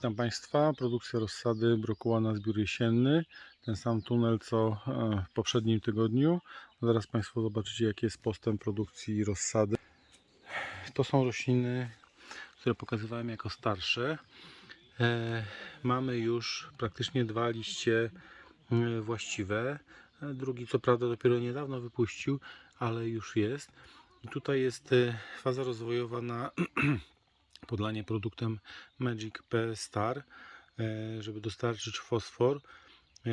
Witam Państwa. Produkcja rozsady brokuła na zbiór jesienny. Ten sam tunel co e, w poprzednim tygodniu. Zaraz Państwo zobaczycie jaki jest postęp produkcji rozsady. To są rośliny, które pokazywałem jako starsze. E, Mamy już praktycznie dwa liście e, właściwe. Drugi co prawda dopiero niedawno wypuścił, ale już jest. Tutaj jest faza rozwojowa na podlanie produktem Magic P Star, e, żeby dostarczyć fosfor e,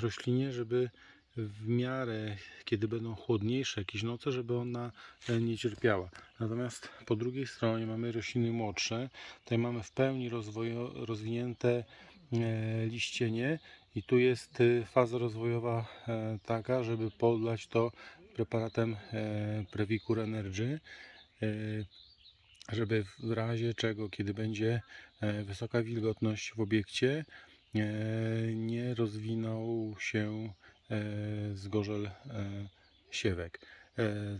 roślinie, żeby w miarę, kiedy będą chłodniejsze jakieś noce, żeby ona e, nie cierpiała. Natomiast po drugiej stronie mamy rośliny młodsze. Tutaj mamy w pełni rozwojo, rozwinięte liścienie i tu jest faza rozwojowa taka, żeby podlać to preparatem Previcur Energy. Żeby w razie czego, kiedy będzie e, wysoka wilgotność w obiekcie, e, nie rozwinął się e, zgorzel siewek.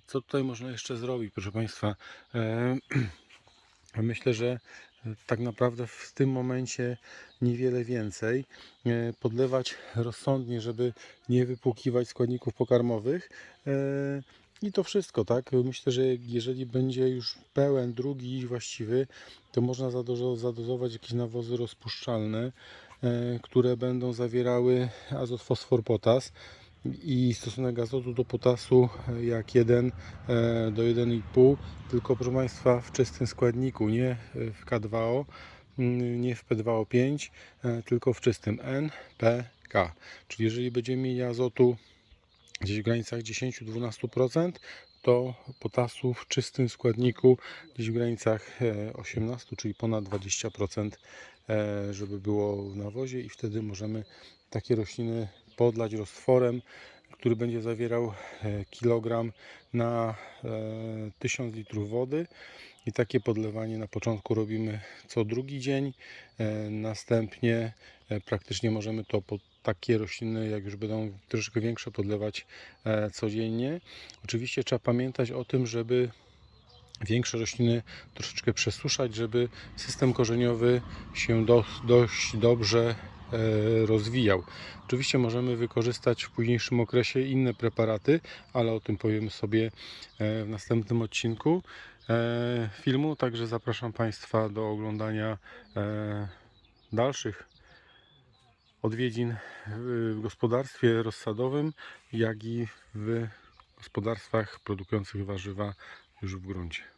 Co tutaj można jeszcze zrobić, proszę Państwa? Myślę, że tak naprawdę w tym momencie niewiele więcej. Podlewać rozsądnie, żeby nie wypłukiwać składników pokarmowych. I to wszystko, tak? Myślę, że jeżeli będzie już pełen, drugi właściwy, to można zadozo- zadozować jakieś nawozy rozpuszczalne, e, które będą zawierały azot, fosfor, potas i stosunek azotu do potasu e, jak 1 e, do 1,5, tylko proszę Państwa w czystym składniku, nie w K2O, mm, nie w P2O5, e, tylko w czystym NPK. Czyli jeżeli będziemy mieli azotu gdzieś w granicach 10-12%, to potasu w czystym składniku gdzieś w granicach e, 18, czyli ponad 20%, e, żeby było w nawozie i wtedy możemy takie rośliny podlać roztworem, który będzie zawierał e, kilogram na e, 1000 litrów wody. I takie podlewanie na początku robimy co drugi dzień. E, Następnie e, praktycznie możemy to pod takie rośliny, jak już będą troszeczkę większe, podlewać e, codziennie. Oczywiście trzeba pamiętać o tym, żeby większe rośliny troszeczkę przesuszać, żeby system korzeniowy się do, dość dobrze e, rozwijał. Oczywiście możemy wykorzystać w późniejszym okresie inne preparaty, ale o tym powiemy sobie e, w następnym odcinku e, filmu. Także zapraszam Państwa do oglądania e, dalszych odwiedzin w gospodarstwie rozsadowym, jak i w gospodarstwach produkujących warzywa już w gruncie.